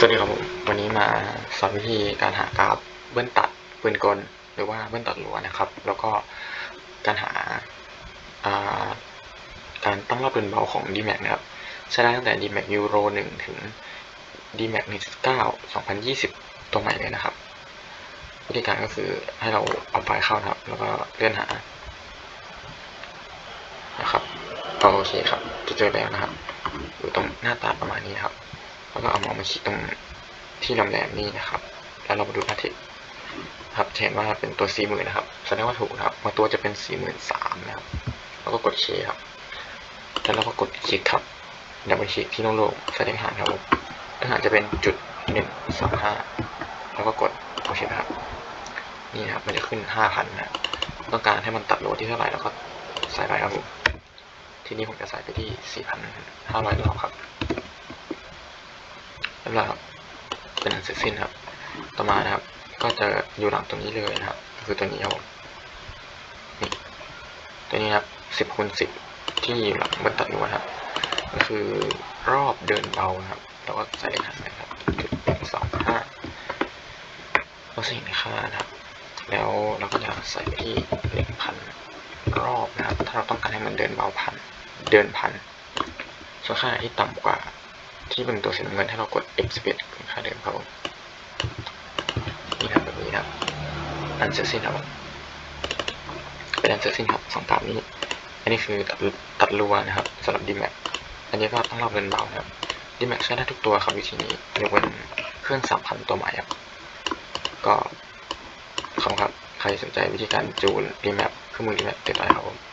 สวัสดีครับผมวันนี้มาสอนวิธีการหากราฟเบิ้ลตัดปืนกลหรือว่าเบิ้ลตัดรัวนะครับ แล้วก็การหาาการตั้งรอบปืนเบาของ d m a x นะครับใช้ได้ตั้งแต่ d m a x Euro 1 ถึง d m a x 1.9 2020 ตัวใหม่เลยนะครับ วิธีการก็คือให้เราเอาไฟล์เข้านะครับ แล้วก็เลื่อนหานะครับโอเคครับจะเจอแล้วนะครับอยู่ตรงหน้าตาประมาณนี้ครับ แล้วก็เอามอมาคลิกตรงที่ลำแหลมนี่นะครับ แล้วเรามาดูหน้าเทคครับเห็นว่าเป็นตัว4 0,000นนะครับแสดงว่าถูกนะครับบาตัวจะเป็น43,000นสามนะครับ แล้วก็กดเคครับแล้วเราก็กดคลิกครับดับเบิลคลิกที่โล่งๆแสดงหางครับผมหารจะเป็นจุดหนึ่งสามห้าแล้วก็กดโอเคนะครับนี่ครับมันจะขึ้น5,000นนะต้องการให้มันตัดโหลดที่เท่าไหร่แล้วก็ใส่ไปครับผมทีนี้ผมจะใส่ไปที่4,500รอบครับเรียบร้อ ยครับเป็นอันเสร็จสิ้นครับ ต่อมานะครับ ก็จะอยู่หลังตัวนี้เลยนะครับ ก็คือตัวนี้ครับผมนี่ตัวนี้นครับสิบคูณสิบที่อยู่หลังบนตัดนวครับ ก็คือรอบเดินเบานะครับ แล้วก็ใส่หานะครับจุดหนึ่งสองห้าเราใส่ในค่านะครับ แล้วเราก็จะใส่ที่หนึ่งพันรอบนะครับ ถ้าเราต้องการให้มันเดินเบาพันเดินพันส่วนค่าที่ต่ำกว่า ที่เป็นตัวสีน้ำเงินให้เรากด F11 คือค่าเดิมครับผมนี่ครับแบบนี้นะครับอันเสร็จสิ้นครับผมเป็นอันเสร็จสิ้นครับสองตามนี้ อันนี้คือตัดตัดรัวนะครับสำหรับ d m a x อันนี้ก็ต้องรอบเดินเบานะครับ d m a x ใช้ได้ทุกตัวครับวิธีนี้ยกเว้นเครื่องสามพันตัวใหม่ครับก็ขอบคุณครับใครสนใจวิธีการจูน d m a x เครื่องมือ d m a x ติดต่อได้ครับผม